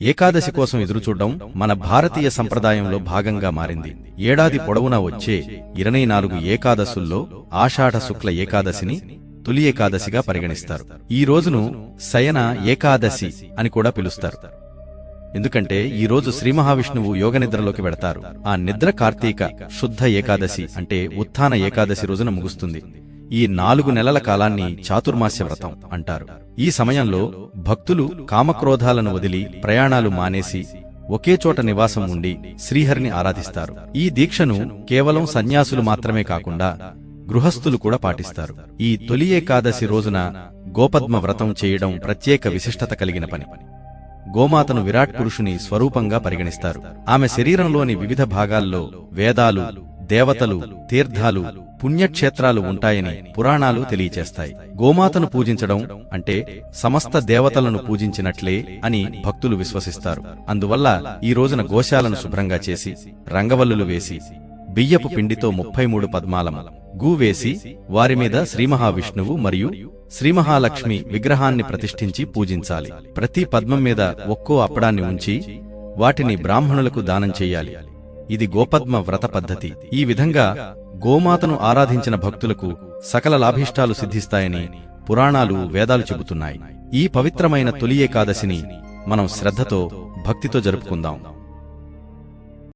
ఏకాదశి కోసం ఎదురుచూడ్డం మన భారతీయ సంప్రదాయంలో భాగంగా మారింది. ఏడాది పొడవునా వచ్చే ఇరవై నాలుగు ఏకాదశుల్లో ఆషాఢ శుక్ల ఏకాదశిని తొలి ఏకాదశిగా పరిగణిస్తారు. ఈ రోజును శయన ఏకాదశి అని కూడా పిలుస్తారు. ఎందుకంటే ఈ రోజు శ్రీ మహావిష్ణువు యోగ నిద్రలోకి వెడతారు ఆ నిద్ర కార్తీక శుద్ధ ఏకాదశి అంటే ఉత్థాన ఏకాదశి రోజున ముగుస్తుంది. ఈ నాలుగు నెలల కాలాన్ని చాతుర్మాస్య వ్రతం అంటారు. ఈ సమయంలో భక్తులు కామక్రోధాలను వదిలి ప్రయాణాలు మానేసి ఒకే చోట నివాసం ఉండి శ్రీహరిని ఆరాధిస్తారు. ఈ దీక్షను కేవలం సన్యాసులు మాత్రమే కాకుండా గృహస్థులు కూడా పాటిస్తారు. ఈ తొలి ఏకాదశి రోజున గోపద్మ వ్రతం చేయడం ప్రత్యేక విశిష్టత కలిగిన పని. గోమాతను విరాట్ పురుషుని స్వరూపంగా పరిగణిస్తారు. ఆమె శరీరంలోని వివిధ భాగాల్లో వేదాలు దేవతలు తీర్థాలు పుణ్యక్షేత్రాలు ఉంటాయని పురాణాలు తెలియచేస్తాయి. గోమాతను పూజించడం అంటే సమస్త దేవతలను పూజించినట్లే అని భక్తులు విశ్వసిస్తారు. అందువల్ల ఈ రోజున గోశాలను శుభ్రంగా చేసి రంగవల్లులు వేసి బియ్యపు పిండితో ముప్పై మూడు పద్మాలము గూ వేసి వారి మీద మరియు శ్రీమహాలక్ష్మి విగ్రహాన్ని ప్రతిష్ఠించి పూజించాలి. ప్రతి పద్మం మీద ఒక్కో అప్పడాన్ని ఉంచి వాటిని బ్రాహ్మణులకు దానం చెయ్యాలి ఇది గోపద్మ వ్రత పద్ధతి. ఈ విధంగా గోమాతను ఆరాధించిన భక్తులకు సకల లాభీష్టాలు సిద్ధిస్తాయని పురాణాలు వేదాలు చెబుతున్నాయి. ఈ పవిత్రమైన తొలి ఏకాదశిని మనం శ్రద్ధతో భక్తితో జరుపుకుందాం.